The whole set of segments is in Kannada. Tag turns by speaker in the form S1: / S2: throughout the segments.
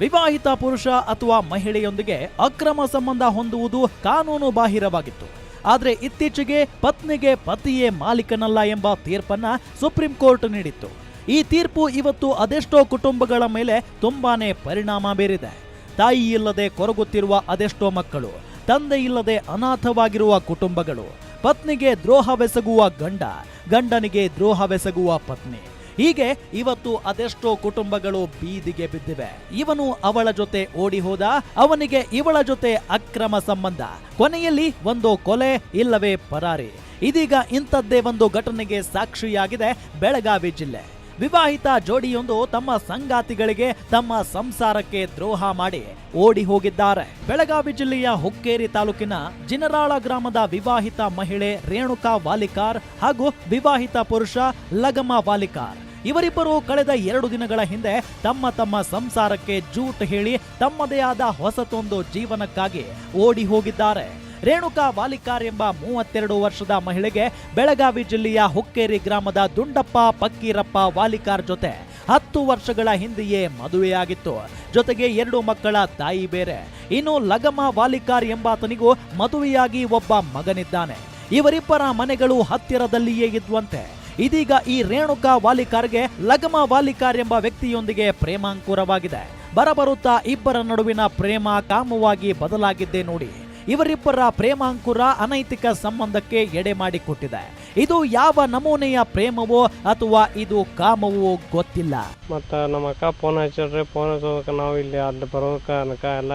S1: ವಿವಾಹಿತ ಪುರುಷ ಅಥವಾ ಮಹಿಳೆಯೊಂದಿಗೆ ಅಕ್ರಮ ಸಂಬಂಧ ಹೊಂದುವುದು ಕಾನೂನು ಬಾಹಿರವಾಗಿತ್ತು. ಆದರೆ ಇತ್ತೀಚೆಗೆ ಪತ್ನಿಗೆ ಪತಿಯೇ ಮಾಲೀಕನಲ್ಲ ಎಂಬ ತೀರ್ಪನ್ನ ಸುಪ್ರೀಂ ಕೋರ್ಟ್ ನೀಡಿತ್ತು. ಈ ತೀರ್ಪು ಇವತ್ತು ಅದೆಷ್ಟೋ ಕುಟುಂಬಗಳ ಮೇಲೆ ತುಂಬಾನೇ ಪರಿಣಾಮ ಬೀರಿದೆ. ತಾಯಿ ಇಲ್ಲದೆ ಕೊರಗುತ್ತಿರುವ ಅದೆಷ್ಟೋ ಮಕ್ಕಳು, ತಂದೆ ಇಲ್ಲದೆ ಅನಾಥವಾಗಿರುವ ಕುಟುಂಬಗಳು, ಪತ್ನಿಗೆ ದ್ರೋಹವೆಸಗುವ ಗಂಡ, ಗಂಡನಿಗೆ ದ್ರೋಹವೆಸಗುವ ಪತ್ನಿ. ಹೀಗೆ ಇವತ್ತು ಅದೆಷ್ಟೋ ಕುಟುಂಬಗಳು ಬೀದಿಗೆ ಬಿದ್ದಿವೆ. ಇವನು ಅವಳ ಜೊತೆ ಓಡಿ ಹೋದ, ಅವನಿಗೆ ಇವಳ ಜೊತೆ ಅಕ್ರಮ ಸಂಬಂಧ. ಕೊನೆಯಲ್ಲಿ ಒಂದು ಕೊಲೆ, ಇಲ್ಲವೇ ಪರಾರಿ. ಇದೀಗ ಇಂಥದ್ದೇ ಒಂದು ಘಟನೆಗೆ ಸಾಕ್ಷಿಯಾಗಿದೆ ಬೆಳಗಾವಿ ಜಿಲ್ಲೆ. ವಿವಾಹಿತ ಜೋಡಿಯೊಂದು ತಮ್ಮ ಸಂಗಾತಿಗಳಿಗೆ ತಮ್ಮ ಸಂಸಾರಕ್ಕೆ ದ್ರೋಹ ಮಾಡಿ ಓಡಿ ಹೋಗಿದ್ದಾರೆ. ಬೆಳಗಾವಿ ಜಿಲ್ಲೆಯ ಹುಕ್ಕೇರಿ ತಾಲೂಕಿನ ಜಿನರಾಳ ಗ್ರಾಮದ ವಿವಾಹಿತ ಮಹಿಳೆ ರೇಣುಕಾ ವಾಲಿಕಾರ್ ಹಾಗೂ ವಿವಾಹಿತ ಪುರುಷ ಲಗಮ ವಾಲಿಕಾರ್. ಇವರಿಬ್ಬರು ಕಳೆದ ಎರಡು ದಿನಗಳ ಹಿಂದೆ ತಮ್ಮ ತಮ್ಮ ಸಂಸಾರಕ್ಕೆ ಜೂಟ್ ಹೇಳಿ ತಮ್ಮದೇ ಆದ ಹೊಸತೊಂದು ಜೀವನಕ್ಕಾಗಿ ಓಡಿ ಹೋಗಿದ್ದಾರೆ. ರೇಣುಕಾ ವಾಲಿಕಾರ್ ಎಂಬ ಮೂವತ್ತೆರಡು ವರ್ಷದ ಮಹಿಳೆಗೆ ಬೆಳಗಾವಿ ಜಿಲ್ಲೆಯ ಹುಕ್ಕೇರಿ ಗ್ರಾಮದ ದುಂಡಪ್ಪ ಪಕ್ಕೀರಪ್ಪ ವಾಲಿಕಾರ್ ಜೊತೆ ಹತ್ತು ವರ್ಷಗಳ ಹಿಂದೆಯೇ ಮದುವೆಯಾಗಿತ್ತು. ಜೊತೆಗೆ ಎರಡು ಮಕ್ಕಳ ತಾಯಿ ಬೇರೆ. ಇನ್ನು ಲಗಮ ವಾಲಿಕಾರ್ ಎಂಬಾತನಿಗೂ ಮದುವೆಯಾಗಿ ಒಬ್ಬ ಮಗನಿದ್ದಾನೆ. ಇವರಿಬ್ಬರ ಮನೆಗಳು ಹತ್ತಿರದಲ್ಲಿಯೇ ಇದ್ವಂತೆ. ಇದೀಗ ಈ ರೇಣುಕಾ ವಾಲಿಕಾರ್ಗೆ ಲಗಮ ವಾಲಿಕಾರ್ ಎಂಬ ವ್ಯಕ್ತಿಯೊಂದಿಗೆ ಪ್ರೇಮಾಂಕುರವಾಗಿದೆ. ಬರಬರುತ್ತಾ ಇಬ್ಬರ ನಡುವಿನ ಪ್ರೇಮ ಕಾಮವಾಗಿ ಬದಲಾಗಿದ್ದೆ ನೋಡಿ. ಇವರಿಬ್ಬರ ಪ್ರೇಮಾಂಕುರ ಅನೈತಿಕ ಸಂಬಂಧಕ್ಕೆ ಎಡೆ ಮಾಡಿಕೊಟ್ಟಿದೆ. ಇದು ಯಾವ ನಮೂನೆಯ ಪ್ರೇಮವೋ ಅಥವಾ ಇದು ಕಾಮವೋ ಗೊತ್ತಿಲ್ಲ.
S2: ಮತ್ತು ನಮ್ಮ ಅಕ್ಕ ಫೋನ್ ಹಚ್ಚಿಡ್ರಿ ಫೋನ್ ಹಚ್ಚೋದಕ್ಕೆ ನಾವು ಇಲ್ಲಿ ಅಲ್ಲಿ ಬರೋದಕ್ಕೆ ಅನ್ಕ ಎಲ್ಲ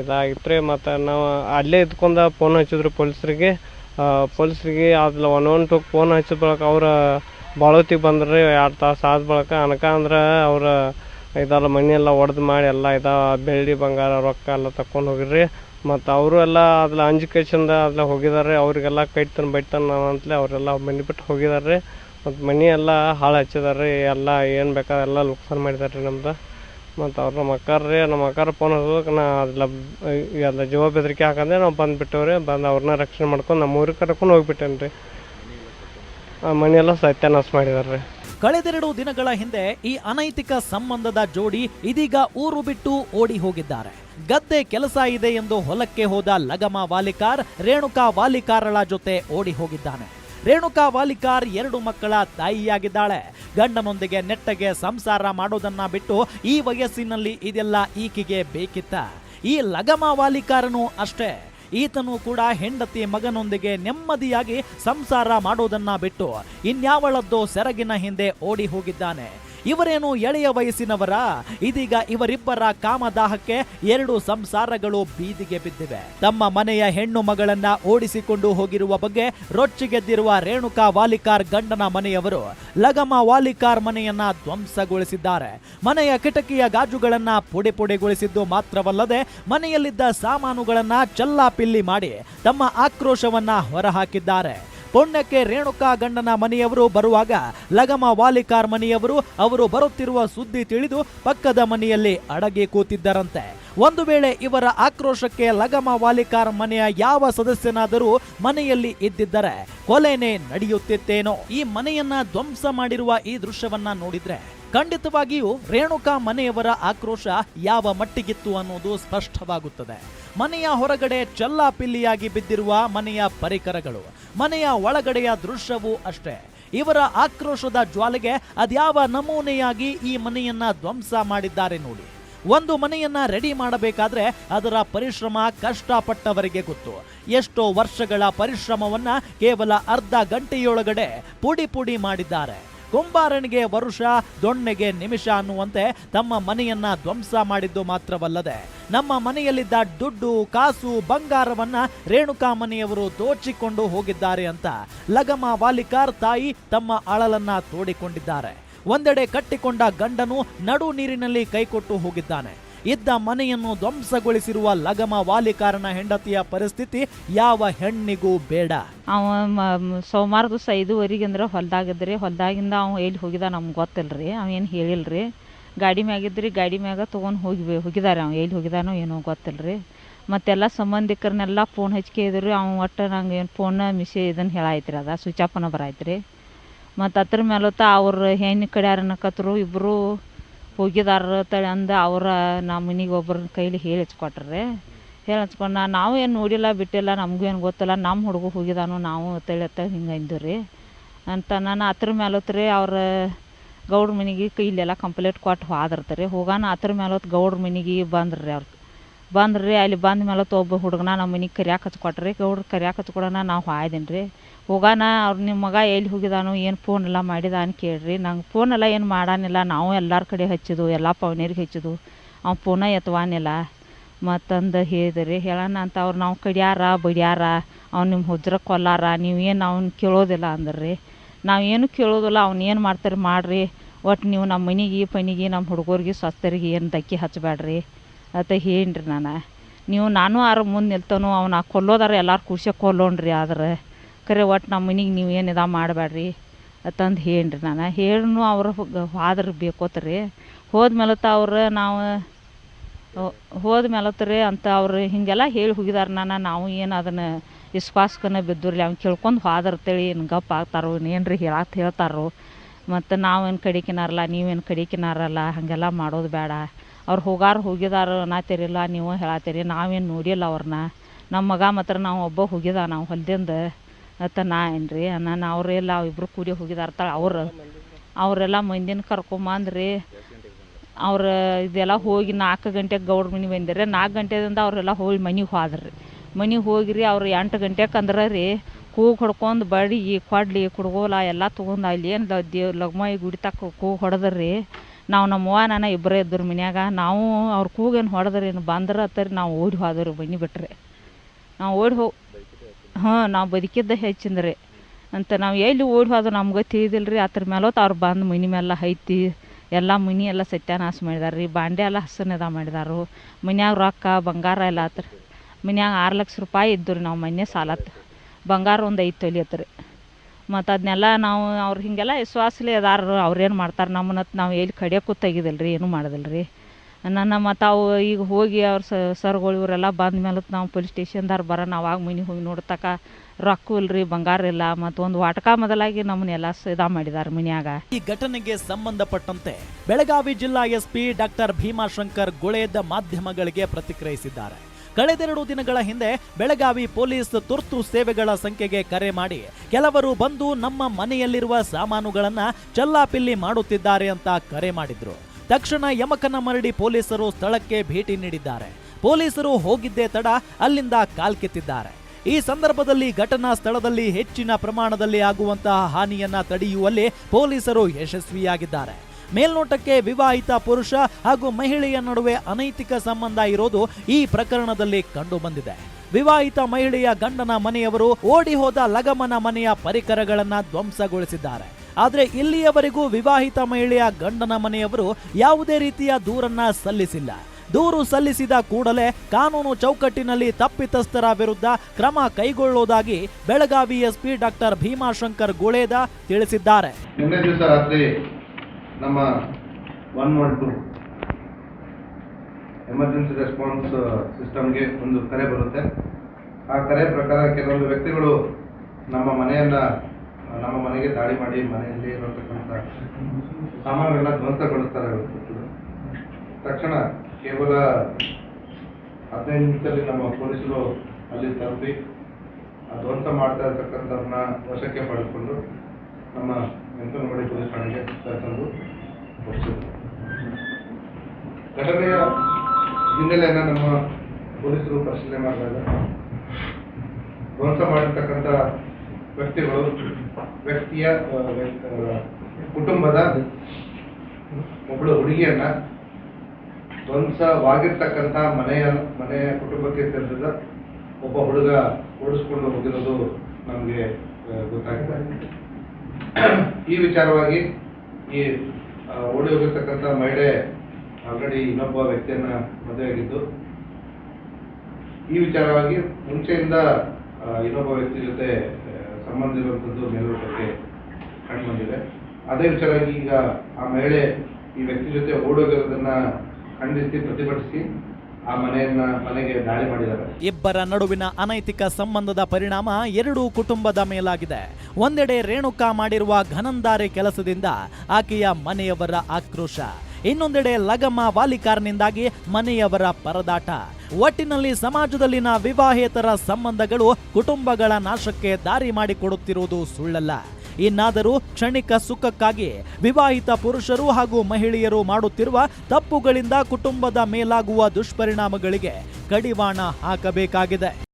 S2: ಇದಾಗಿತ್ತು ರೀ ಮತ್ತು ನಾವು ಅಲ್ಲೇ ಇದ್ಕೊಂಡ ಫೋನ್ ಹಚ್ಚಿದ್ರು ಪೊಲೀಸ್ರಿಗೆ. ಪೊಲೀಸ್ರಿಗೆ ಅದ್ಲ ಒನ್ ಒನ್ ಟು ಫೋನ್ ಹಚ್ಚಿದ ಬಳಕ ಅವ್ರ ಬಾಳೋತಿಗೆ ಬಂದ್ರಿ, ಎರಡು ತಾಸು ಆದ ಬಳಕ ಅನಕ ಅಂದ್ರೆ ಅವ್ರ ಇದೆಲ್ಲ ಮನೆ ಎಲ್ಲ ಒಡೆದು ಮಾಡಿ ಎಲ್ಲ ಇದ ಬೆಳ್ಳಿ ಬಂಗಾರ ರೊಕ್ಕ ಎಲ್ಲ ತಕೊಂಡು ಹೋಗಿರ್ರಿ. ಮತ್ತು ಅವರು ಎಲ್ಲ ಅದ್ಲ ಅಂಜಿಕೆಸಿಂದ ಅದ್ಲ ಹೋಗಿದ್ದಾರೆ ಅವರಿಗೆಲ್ಲ ಕೈತನ ಬೈತನ ಅಂತಲೇ ಅವರೆಲ್ಲ ಮನೆ ಬಿಟ್ಟು ಹೋಗಿದ್ದಾರೆ ಮತ್ತು ಮನೆ ಎಲ್ಲ ಹಾಳು ಹಚ್ಚಿದಾರೆ ಎಲ್ಲ ಏನು ಬೇಕಾದ ಎಲ್ಲ ಲುಕ್ಸಾನ್ ಮಾಡಿದಾರೆ ರೀ ನಮ್ದು. ಮತ್ತು ಅವ್ರು ನಮ್ಮ ಅಕ್ಕಾರ ರೀ ನಮ್ಮ ಅಕ್ಕಾರ ಫೋನ್ ಹಚ್ಚೋದಕ್ಕೆ ನಾ ಅದೆಲ್ಲ ಎಲ್ಲ ಜೀವ ಬೆದರಿಕೆ ಹಾಕಂದೆ ನಾವು ಬಂದುಬಿಟ್ಟೇವ್ರಿ ಬಂದು ಅವ್ರನ್ನ ರಕ್ಷಣೆ ಮಾಡ್ಕೊಂಡು ನಮ್ಮ ಊರಿಗೆ ಕರ್ಕೊಂಡು ಹೋಗ್ಬಿಟ್ಟೇನೆ ರೀ ಆ ಮನೆಯೆಲ್ಲ ಸತ್ಯಾನಾಶ ಮಾಡಿದಾರೆ ರೀ
S1: ಕಳೆದೆರಡು ದಿನಗಳ ಹಿಂದೆ ಈ ಅನೈತಿಕ ಸಂಬಂಧದ ಜೋಡಿ ಇದೀಗ ಊರು ಬಿಟ್ಟು ಓಡಿ ಹೋಗಿದ್ದಾರೆ. ಗದ್ದೆ ಕೆಲಸ ಇದೆ ಎಂದು ಹೊಲಕ್ಕೆ ಹೋದ ಲಗಮ ವಾಲಿಕಾರ್, ರೇಣುಕಾ ವಾಲಿಕಾರಳ ಜೊತೆ ಓಡಿ ಹೋಗಿದ್ದಾನೆ. ರೇಣುಕಾ ವಾಲಿಕಾರ್ ಎರಡು ಮಕ್ಕಳ ತಾಯಿಯಾಗಿದ್ದಾಳೆ. ಗಂಡನೊಂದಿಗೆ ನೆಟ್ಟಗೆ ಸಂಸಾರ ಮಾಡೋದನ್ನ ಬಿಟ್ಟು ಈ ವಯಸ್ಸಿನಲ್ಲಿ ಇದೆಲ್ಲ ಈಕೆಗೆ ಬೇಕಿತ್ತ. ಈ ಲಗಮ ವಾಲಿಕಾರನು ಅಷ್ಟೇ. ಈತನು ಕೂಡ ಹೆಂಡತಿ ಮಗನೊಂದಿಗೆ ನೆಮ್ಮದಿಯಾಗಿ ಸಂಸಾರ ಮಾಡೋದನ್ನ ಬಿಟ್ಟು ಇನ್ಯಾವಳದ್ದು ಸೆರಗಿನ ಹಿಂದೆ ಓಡಿ ಹೋಗಿದ್ದಾನೆ. ಇವರೇನು ಎಳೆಯ ವಯಸ್ಸಿನವರ? ಇದೀಗ ಇವರಿಬ್ಬರ ಕಾಮದಾಹಕ್ಕೆ ಎರಡು ಸಂಸಾರಗಳು ಬೀದಿಗೆ ಬಿದ್ದಿವೆ. ತಮ್ಮ ಮನೆಯ ಹೆಣ್ಣು ಮಗಳನ್ನ ಓಡಿಸಿಕೊಂಡು ಹೋಗಿರುವ ಬಗ್ಗೆ ರೊಚ್ಚಿಗೆದ್ದಿರುವ ರೇಣುಕಾ ವಾಲಿಕಾರ್ ಗಂಡನ ಮನೆಯವರು ಲಗಮ ವಾಲಿಕಾರ್ ಮನೆಯನ್ನ ಧ್ವಂಸಗೊಳಿಸಿದ್ದಾರೆ. ಮನೆಯ ಕಿಟಕಿಯ ಗಾಜುಗಳನ್ನ ಪುಡಿ ಪುಡಿಗೊಳಿಸಿದ್ದು ಮಾತ್ರವಲ್ಲದೆ ಮನೆಯಲ್ಲಿದ್ದ ಸಾಮಾನುಗಳನ್ನ ಚಲ್ಲಾಪಿಲ್ಲಿ ಮಾಡಿ ತಮ್ಮ ಆಕ್ರೋಶವನ್ನ ಹೊರಹಾಕಿದ್ದಾರೆ. ಪುಣ್ಯಕ್ಕೆ ರೇಣುಕಾ ಗಂಡನ ಮನೆಯವರು ಬರುವಾಗ ಲಗಮ ವಾಲಿಕಾರ್ ಮನೆಯವರು ಅವರು ಬರುತ್ತಿರುವ ಸುದ್ದಿ ತಿಳಿದು ಪಕ್ಕದ ಮನೆಯಲ್ಲಿ ಅಡಗಿ ಕೂತಿದ್ದರಂತೆ. ಒಂದು ವೇಳೆ ಇವರ ಆಕ್ರೋಶಕ್ಕೆ ಲಗಮ ವಾಲಿಕಾರ್ ಮನೆಯ ಯಾವ ಸದಸ್ಯನಾದರೂ ಮನೆಯಲ್ಲಿ ಇದ್ದಿದ್ದರೆ ಕೊಲೆನೇ ನಡೆಯುತ್ತಿತ್ತೇನೋ. ಈ ಮನೆಯನ್ನ ಧ್ವಂಸ ಮಾಡಿರುವ ಈ ದೃಶ್ಯವನ್ನ ನೋಡಿದ್ರೆ ಖಂಡಿತವಾಗಿಯೂ ರೇಣುಕಾ ಮನೆಯವರ ಆಕ್ರೋಶ ಯಾವ ಮಟ್ಟಿಗಿತ್ತು ಅನ್ನೋದು ಸ್ಪಷ್ಟವಾಗುತ್ತದೆ. ಮನೆಯ ಹೊರಗಡೆ ಚಲ್ಲಾಪಿಲ್ಲಿಯಾಗಿ ಬಿದ್ದಿರುವ ಮನೆಯ ಪರಿಕರಗಳು, ಮನೆಯ ಒಳಗಡೆಯ ದೃಶ್ಯವೂ ಅಷ್ಟೇ. ಇವರ ಆಕ್ರೋಶದ ಜ್ವಾಲೆಗೆ ಅದ್ಯಾವ ನಮೂನೆಯಾಗಿ ಈ ಮನೆಯನ್ನ ಧ್ವಂಸ ಮಾಡಿದ್ದಾರೆ ನೋಡಿ. ಒಂದು ಮನೆಯನ್ನ ರೆಡಿ ಮಾಡಬೇಕಾದ್ರೆ ಅದರ ಪರಿಶ್ರಮ ಕಷ್ಟಪಟ್ಟವರಿಗೆ ಗೊತ್ತು. ಎಷ್ಟೋ ವರ್ಷಗಳ ಪರಿಶ್ರಮವನ್ನ ಕೇವಲ ಅರ್ಧ ಗಂಟೆಯೊಳಗಡೆ ಪುಡಿ ಪುಡಿ ಮಾಡಿದ್ದಾರೆ. ಕುಂಬಾರನಿಗೆ ವರುಷ, ದೊಣ್ಣೆಗೆ ನಿಮಿಷ ಅನ್ನುವಂತೆ ತಮ್ಮ ಮನೆಯನ್ನ ಧ್ವಂಸ ಮಾಡಿದ್ದು ಮಾತ್ರವಲ್ಲದೆ ನಮ್ಮ ಮನೆಯಲ್ಲಿದ್ದ ದುಡ್ಡು, ಕಾಸು, ಬಂಗಾರವನ್ನ ರೇಣುಕಾ ಮನೆಯವರು ದೋಚಿಕೊಂಡು ಹೋಗಿದ್ದಾರೆ ಅಂತ ಲಗಮ ವಾಲಿಕಾರ್ ತಾಯಿ ತಮ್ಮ ಅಳಲನ್ನ ತೋಡಿಕೊಂಡಿದ್ದಾರೆ. ಒಂದೆಡೆ ಕಟ್ಟಿಕೊಂಡ ಗಂಡನು ನಡು ನೀರಿನಲ್ಲಿ ಕೈಕೊಟ್ಟು ಹೋಗಿದ್ದಾನೆ. ಇದ್ದ ಮನೆಯನ್ನು ಧ್ವಂಸಗೊಳಿಸಿರುವ ಲಗಮ ವಾಲಿಕಾರನ ಹೆಂಡತಿಯ ಪರಿಸ್ಥಿತಿ ಯಾವ ಹೆಣ್ಣಿಗೂ ಬೇಡ.
S3: ಅವ ಸೋಮವಾರ ದಿವಸ ಐದುವರೆಗೆ ಅಂದ್ರೆ ಹೊಲ್ದಾಗಿದ್ರಿ. ಹೊಲ್ದಾಗಿಂದ ಅವ ಎಲ್ಲಿ ಹೋಗಿದ ನಮ್ಗೆ ಗೊತ್ತಿಲ್ಲ ರೀ ಅವೇನು ಹೇಳಿಲ್ರಿ. ಗಾಡಿ ಮ್ಯಾಗಿದ್ರಿ, ಗಾಡಿ ಮ್ಯಾಗ ತೊಗೊಂಡು ಹೋಗಿ ಹೋಗಿದಾರೆ ಅವ. ಎಲ್ಲಿ ಹೋಗಿದಾನೋ ಏನೋ ಗೊತ್ತಿಲ್ಲ ರೀ ಮತ್ತೆಲ್ಲ ಸಂಬಂಧಿಕರನ್ನೆಲ್ಲ ಫೋನ್ ಹಚ್ಕೆ ಇದ್ರಿ ಅವ ಒಟ್ಟು ನಂಗೆ ಏನು ಫೋನ್ ಮಿಸಿ ಇದನ್ನು ಹೇಳಾಯ್ತು ರೀ ಅದ ಸ್ವಿಚ್ ಆಫ್ ಬರಾಯ್ತು ರೀ ಮತ್ತು ಅದ್ರ ಮೇಲತ್ತ ಅವ್ರ ಹೆಣ್ಣು ಕಡೆ ಅನ್ನಕತ್ರು ಇಬ್ಬರು ಹೋಗಿದಾರ ತಳಿ ಅಂದ ಅವ್ರ ನಮ್ಮ ಮನೆಗೆ ಒಬ್ಬರ ಕೈಲಿ ಹೇಳಿ ಹಚ್ಕೊಟ್ರೆ ಹೇಳಿ ಹಚ್ಕೊಂಡು, ನಾವು ಏನು ನೋಡಿಲ್ಲ, ಬಿಟ್ಟಿಲ್ಲ, ನಮಗೂ ಏನು ಗೊತ್ತಿಲ್ಲ ನಮ್ಮ ಹುಡುಗ ಹೋಗಿದಾನು, ನಾವು ತಳಿ ಅತ್ತ ಹಿಂಗೆ ಅಂದ್ವಿ ರೀ ಅಂತ ನಾನು ಅದ್ರ ಮೇಲತ್ ರೀ ಅವ್ರ ಗೌಡ್ರ ಮನೆಗೆ ಇಲ್ಲೆಲ್ಲ ಕಂಪ್ಲೇಂಟ್ ಕೊಟ್ಟು ಹೋದಿರ್ತಾರೆ. ಹೋಗಾನ ಅದ್ರ ಹೊತ್ತು ಗೌಡ್ರ ಮನೆಗೆ ಬಂದ್ರು ರೀ ಅವ್ರು ಬಂದ್ರಿ, ಅಲ್ಲಿ ಬಂದ ಮೇಲೆ ಒಬ್ಬ ಹುಡುಗನ ನಮ್ಮ ಮನೆಗೆ ಕೊಟ್ರಿ ಹಚ್ಕೊಟ್ರಿ ಗೌಡ್ರು ಕರಿಯಾಕೆ ಹಚ್ಕೊಡೋಣ ನಾವು ಹಾಯ್ದೇನೆ ರೀ ಹೋಗಾನ, ಅವ್ರು ನಿಮ್ಮ ಮಗ ಎಲ್ಲಿ ಹೋಗಿದಾನು, ಏನು ಫೋನ್ ಎಲ್ಲ ಮಾಡಿದ ಅಂತ ಕೇಳ್ರಿ. ನಂಗೆ ಫೋನ್ ಎಲ್ಲ ಏನು ಮಾಡಾನಿಲ್ಲ. ನಾವು ಎಲ್ಲರ ಕಡೆ ಹಚ್ಚಿದ್ವು, ಎಲ್ಲ ಪವನಿಯರಿಗೆ ಹಚ್ಚಿದ್ವು. ಅವ್ನು ಫೋನ ಎತ್ತವಾನಿಲ್ಲ ಮತ್ತಂದು ಹೇಳಿದ್ರಿ, ಹೇಳೋಣ ಅಂತ ಅವ್ರು ನಾವು ಕಡಿಯಾರ, ಬಡಿಯಾರ, ಅವ್ನು ನಿಮ್ಮ ಹುಜ್ರ ಕೊಲ್ಲಾರ ನೀವೇನು ಅವ್ನು ಕೇಳೋದಿಲ್ಲ ಅಂದ್ರಿ. ಏನು ಕೇಳೋದಿಲ್ಲ, ಅವ್ನು ಏನು ಮಾಡ್ತಾರೆ ಮಾಡಿರಿ. ಒಟ್ಟು ನೀವು ನಮ್ಮ ಮನೆಗೆ, ಪನಿಗೆ ನಮ್ಮ ಹುಡುಗರಿಗೆ ಸ್ವಸ್ಥರಿಗೆ ಏನು ಧಕ್ಕೆ ಹಚ್ಚಬೇಡ್ರಿ ಅಂತ ಹೇಳ್ರಿ ನಾನು. ನೀವು ನಾನು ಆರು ಮುಂದೆ ನಿಲ್ತಾನು, ಅವ್ನ ಕೊಲ್ಲೋದಾರ ಎಲ್ಲರೂ ಕೂಡ್ಸೆ ಕೊಲ್ಲೋಣ್ರಿ ಆದ್ರೆ. ಖರೆ ಒಟ್ಟು ನಮ್ಮ ಮನೆಗೆ ನೀವು ಏನು ಇದು ಮಾಡಬೇಡ್ರಿ ಅಂತಂದು ಹೇಳ್ರಿ ನಾನು. ಹೇಳೂ ಅವರು ಹೋದ್ರೆ ಬೇಕೋತ್ರಿ. ಹೋದ್ಮೇಲೆ ಅವ್ರು ನಾವು ಹೋದ ಮೇಲತ್ರಿ ಅಂತ ಅವ್ರು ಹೀಗೆಲ್ಲ ಹೇಳಿ ಹೋಗಿದಾರೆ ನಾನು. ನಾವು ಏನು ಅದನ್ನು ವಿಶ್ವಾಸಕ್ಕನ ಬಿದ್ದುರ್ಲಿ ಅವ್ನು ಕೇಳ್ಕೊಂಡು ತಳಿ ಏನು ಗಪ್ ಆಗ್ತಾರೋ ಏನ್ರಿ ಹೇಳಕ್ಕೆ ಹೇಳ್ತಾರೋ. ಮತ್ತು ನಾವೇನು ಕಡಿಕಿನಾರಲ್ಲ ನೀವೇನು ಕಡಿಕಿನಾರಲ್ಲ, ಹಾಗೆಲ್ಲ ಮಾಡೋದು ಬೇಡ ಅವ್ರು ಹೋಗಾರ ಹೋಗಿದಾರ ಅನ್ನತ್ತೀರಿಲ್ಲ ನೀವು ಹೇಳತ್ತೀರಿ, ನಾವೇನು ನೋಡಿಲ್ಲ ಅವ್ರನ್ನ ನಮ್ಮ ಮಗ ಮಾತ್ರ ನಾವು ಒಬ್ಬ ಹೋಗಿದ ನಾವು ಹೊಲ್ದಿಂದ ಅತ್ತ ನಾ ಏನ್ರಿ ನಾನು ಅವರೆಲ್ಲ ಇಬ್ಬರು ಕೂಡಿ ಹೋಗಿದಾರ್ತಾಳೆ ಅವ್ರು. ಅವರೆಲ್ಲ ಮಂದಿನ ಕರ್ಕೊಂಬಂದ್ರಿ. ಅವ್ರು ಇದೆಲ್ಲ ಹೋಗಿ ನಾಲ್ಕು ಗಂಟೆಗೆ ಗೌಡ್ರ ಮನೆ ಬಂದಿರಿ ನಾಲ್ಕು ಗಂಟೆದಿಂದ ಅವರೆಲ್ಲ ಹೋಗಿ ಮನೆಗೆ ಹೋದ್ರಿ. ಮನೆಗೆ ಹೋಗಿರಿ, ಅವ್ರು ಎಂಟು ಗಂಟೆಗೆ ಅಂದ್ರೆ ರೀ ಕೂಗು ಹೊಡ್ಕೊಂಡು ಬಡಿ ಕೊಡ್ಲಿ, ಕುಡ್ಗೋಲ ಎಲ್ಲ ತೊಗೊಂಡು ಅಲ್ಲಿ ಏನು ದೇವ್ ಲಗ್ಮಾಯಿ ಗುಡಿ ತಕ್ಕ ಕೂಗು ಹೊಡೆದ್ರಿ. ನಾವು ನಮ್ಮವ್ವ ನಾನು ಇಬ್ಬರೇ ಇದ್ದರು ಮನ್ಯಾಗ, ನಾವು ಅವ್ರ ಕೂಗೇನು ಹೊಡೆದ್ರೇನು ಬಂದ್ರೆ ಅತ್ತರಿ, ನಾವು ಓಡಿ ಹೋದ್ರಿ ಮನೆ ಬಿಟ್ಟರೆ ನಾವು ಓಡಿ ಹೋ, ಹಾಂ, ನಾವು ಬದುಕಿದ್ದ ಹೆಚ್ಚಿಂದ್ರಿ. ಅಂತ ನಾವು ಎಲ್ಲಿ ಓಡಿ ಹೋದ್ರೆ ನಮ್ಗೆ ತಿಳಿದಿಲ್ಲ ರೀ ಅದ್ರ ಮೇಲೊತ್ತು ಅವ್ರು ಬಂದು ಮನೆ ಮೇಲೆ ಐತಿ ಎಲ್ಲ ಮನೆ ಎಲ್ಲ ಸತ್ಯಾನಾಶ ಮಾಡಿದಾರೆ ರೀ ಬಾಂಡೆ ಎಲ್ಲ ಹಸನದ ಮಾಡಿದಾರು. ಮನ್ಯಾಗ ರೊಕ್ಕ, ಬಂಗಾರ ಎಲ್ಲ ಆತ್ರಿ ಮನ್ಯಾಗ ಆರು ಲಕ್ಷ ರೂಪಾಯಿ ಇದ್ದು ರೀ ನಾವು ಮೊನ್ನೆ ಸಾಲತ್ತು ಬಂಗಾರ ಒಂದು ಐದು ತೊಲಿ ಆತ್ರಿ ಮತ್ತು ಅದನ್ನೆಲ್ಲ ನಾವು ಅವ್ರು ಹೀಗೆಲ್ಲ ವಿಶ್ವಾಸಲೇ ಅದಾರ ಅವ್ರೇನು ಮಾಡ್ತಾರೆ ನಮ್ಮನ್ನ ನಾವು ಎಲ್ಲಿ ಕಡಿಯೋಕ್ಕೂ ತೆಗಿದಿಲ್ಲ ರೀ ಏನೂ ಮಾಡೋದಿಲ್ಲ ರೀ ನನ್ನ ಮತ್ತು ಅವು ಈಗ ಹೋಗಿ ಅವ್ರು ಸರ್ಗಳು ಇವರೆಲ್ಲ ಬಂದ ನಾವು ಪೊಲೀಸ್ ಸ್ಟೇಷನ್ದಾರ ನಾವು ಅವಾಗ ಮನೆ ಹೋಗಿ ನೋಡ್ತಕ್ಕ ರೊಕ್ಕ ಇಲ್ರಿ, ಬಂಗಾರ ಇಲ್ಲ, ಮತ್ತು ಒಂದು ವಾಟಕ ಮೊದಲಾಗಿ ನಮ್ಮನ್ನೆಲ್ಲ ಇದ ಮಾಡಿದಾರೆ ಮನ್ಯಾಗ.
S1: ಈ ಘಟನೆಗೆ ಸಂಬಂಧಪಟ್ಟಂತೆ ಬೆಳಗಾವಿ ಜಿಲ್ಲಾ ಎಸ್ಪಿ ಡಾಕ್ಟರ್ ಭೀಮಾಶಂಕರ್ ಗುಳೇದ ಮಾಧ್ಯಮಗಳಿಗೆ ಪ್ರತಿಕ್ರಿಯಿಸಿದ್ದಾರೆ. ಕಳೆದೆರಡು ದಿನಗಳ ಹಿಂದೆ ಬೆಳಗಾವಿ ಪೊಲೀಸ್ ತುರ್ತು ಸೇವೆಗಳ ಸಂಖ್ಯೆಗೆ ಕರೆ ಮಾಡಿ ಕೆಲವರು ಬಂದು ನಮ್ಮ ಮನೆಯಲ್ಲಿರುವ ಸಾಮಾನುಗಳನ್ನು ಚಲ್ಲಾಪಿಲ್ಲಿ ಮಾಡುತ್ತಿದ್ದಾರೆ ಅಂತ ಕರೆ ಮಾಡಿದ್ರು. ತಕ್ಷಣ ಯಮಕನಮರಡಿ ಪೊಲೀಸರು ಸ್ಥಳಕ್ಕೆ ಭೇಟಿ ನೀಡಿದ್ದಾರೆ. ಪೊಲೀಸರು ಹೋಗಿದ್ದೇ ತಡ ಅಲ್ಲಿಂದ ಕಾಲ್ಕೆತ್ತಿದ್ದಾರೆ ಈ ಸಂದರ್ಭದಲ್ಲಿ ಘಟನಾ ಸ್ಥಳದಲ್ಲಿ ಹೆಚ್ಚಿನ ಪ್ರಮಾಣದಲ್ಲಿ ಆಗುವಂತಹ ಹಾನಿಯನ್ನ ತಡೆಯುವಲ್ಲಿ ಪೊಲೀಸರು ಯಶಸ್ವಿಯಾಗಿದ್ದಾರೆ. ಮೇಲ್ನೋಟಕ್ಕೆ ವಿವಾಹಿತ ಪುರುಷ ಹಾಗೂ ಮಹಿಳೆಯ ನಡುವೆ ಅನೈತಿಕ ಸಂಬಂಧ ಇರೋದು ಈ ಪ್ರಕರಣದಲ್ಲಿ ಕಂಡುಬಂದಿದೆ ವಿವಾಹಿತ ಮಹಿಳೆಯ ಗಂಡನ ಮನೆಯವರು ಓಡಿ ಹೋದ ಲಗಮನ ಮನೆಯ ಪರಿಕರಗಳನ್ನು ಧ್ವಂಸಗೊಳಿಸಿದ್ದಾರೆ. ಆದರೆ ಇಲ್ಲಿಯವರೆಗೂ ವಿವಾಹಿತ ಮಹಿಳೆಯ ಗಂಡನ ಮನೆಯವರು ಯಾವುದೇ ರೀತಿಯ ದೂರನ್ನ ಸಲ್ಲಿಸಿಲ್ಲ. ದೂರು ಸಲ್ಲಿಸಿದ ಕೂಡಲೇ ಕಾನೂನು ಚೌಕಟ್ಟಿನಲ್ಲಿ ತಪ್ಪಿತಸ್ಥರ ವಿರುದ್ಧ ಕ್ರಮ ಕೈಗೊಳ್ಳುವುದಾಗಿ ಬೆಳಗಾವಿ ಎಸ್ಪಿ ಡಾಕ್ಟರ್ ಭೀಮಾಶಂಕರ್ ಗುಳೇದ ತಿಳಿಸಿದ್ದಾರೆ.
S4: ನಮ್ಮ one one two emergency response ಸಿಸ್ಟಮ್ಗೆ ಒಂದು ಕರೆ ಬರುತ್ತೆ ಆ ಕರೆ ಪ್ರಕಾರ ಕೆಲವೊಂದು ವ್ಯಕ್ತಿಗಳು ನಮ್ಮ ಮನೆಯನ್ನ, ನಮ್ಮ ಮನೆಗೆ ದಾಳಿ ಮಾಡಿ ಮನೆಯಲ್ಲಿ ಇರತಕ್ಕಂಥ ಸಾಮಾನುಗಳನ್ನ ಧ್ವಂಸಗೊಳಿಸ್ತಾರೆ. ತಕ್ಷಣ ಕೇವಲ ಹದಿನೈದು ನಿಮಿಷದಲ್ಲಿ ನಮ್ಮ ಪೊಲೀಸರು ಅಲ್ಲಿ ತಲುಪಿ, ಆ ಧ್ವಂಸ ಮಾಡ್ತಾ ಇರ್ತಕ್ಕಂಥವ್ರನ್ನ ವಶಕ್ಕೆ ಪಡೆದುಕೊಂಡು ನಮ್ಮ ವೆಂಕನಗುಡಿ ಪೊಲೀಸ್ ಠಾಣೆಗೆ ಕರೆತಂದು ಘಟನೆಯ ಹಿನ್ನೆಲೆಯನ್ನ ನಮ್ಮ ಪೊಲೀಸರು ಪರಿಶೀಲನೆ ಮಾಡಿದಾಗ ಧ್ವಂಸ ಮಾಡಿರ್ತಕ್ಕಂಥ ವ್ಯಕ್ತಿಗಳು, ವ್ಯಕ್ತಿಯ ಕುಟುಂಬದ ಒಬ್ಬಳು ಹುಡುಗಿಯನ್ನ ಧ್ವಂಸವಾಗಿರ್ತಕ್ಕಂಥ ಮನೆಯ ಮನೆಯ ಕುಟುಂಬಕ್ಕೆ ಸೇರಿದ ಒಬ್ಬ ಹುಡುಗ ಓಡಿಸ್ಕೊಂಡು ಹೋಗಿರೋದು ನಮಗೆ ಗೊತ್ತಾಗಿದೆ. ಈ ವಿಚಾರವಾಗಿ ಈ ಓಡಿ ಹೋಗಿರ್ತಕ್ಕಂಥ ಮಹಿಳೆ ಆಲ್ರೆಡಿ ಇನ್ನೊಬ್ಬ ವ್ಯಕ್ತಿಯನ್ನ ಮದುವೆಯಾಗಿದ್ದು ಈ ವಿಚಾರವಾಗಿ ಮುಂಚೆಯಿಂದ ಇನ್ನೊಬ್ಬ ವ್ಯಕ್ತಿ ಜೊತೆ ಸಂಬಂಧ ಇರುವಂಥದ್ದು ಮೇಲ್ನೋಟಕ್ಕೆ ಕಂಡು ಬಂದಿದೆ. ಅದೇ ವಿಚಾರವಾಗಿ ಈಗ ಆ ಮಹಿಳೆ ಈ ವ್ಯಕ್ತಿ ಜೊತೆ ಓಡೋಗಿರೋದನ್ನ ಖಂಡಿಸಿ, ಪ್ರತಿಭಟಿಸಿ
S1: ಇಬ್ಬರ ನಡುವಿನ ಅನೈತಿಕ ಸಂಬಂಧದ ಪರಿಣಾಮ ಎರಡೂ ಕುಟುಂಬದ ಮೇಲಾಗಿದೆ. ಒಂದೆಡೆ ರೇಣುಕಾ ಮಾಡಿರುವ ಘನಂದಾರಿ ಕೆಲಸದಿಂದ ಆಕೆಯ ಮನೆಯವರ ಆಕ್ರೋಶ. ಇನ್ನೊಂದೆಡೆ ಲಗಮ್ಮ ವಾಲಿಕಾರ್ನಿಂದಾಗಿ ಮನೆಯವರ ಪರದಾಟ. ಒಟ್ಟಿನಲ್ಲಿ ಸಮಾಜದಲ್ಲಿನ ವಿವಾಹೇತರ ಸಂಬಂಧಗಳು ಕುಟುಂಬಗಳ ನಾಶಕ್ಕೆ ದಾರಿ ಮಾಡಿಕೊಡುತ್ತಿರುವುದು ಸುಳ್ಳಲ್ಲ. ಇನ್ನಾದರೂ ಕ್ಷಣಿಕ ಸುಖಕ್ಕಾಗಿ ವಿವಾಹಿತ ಪುರುಷರು ಹಾಗೂ ಮಹಿಳೆಯರು ಮಾಡುತ್ತಿರುವ ತಪ್ಪುಗಳಿಂದ ಕುಟುಂಬದ ಮೇಲಾಗುವ ದುಷ್ಪರಿಣಾಮಗಳಿಗೆ ಕಡಿವಾಣ ಹಾಕಬೇಕಾಗಿದೆ.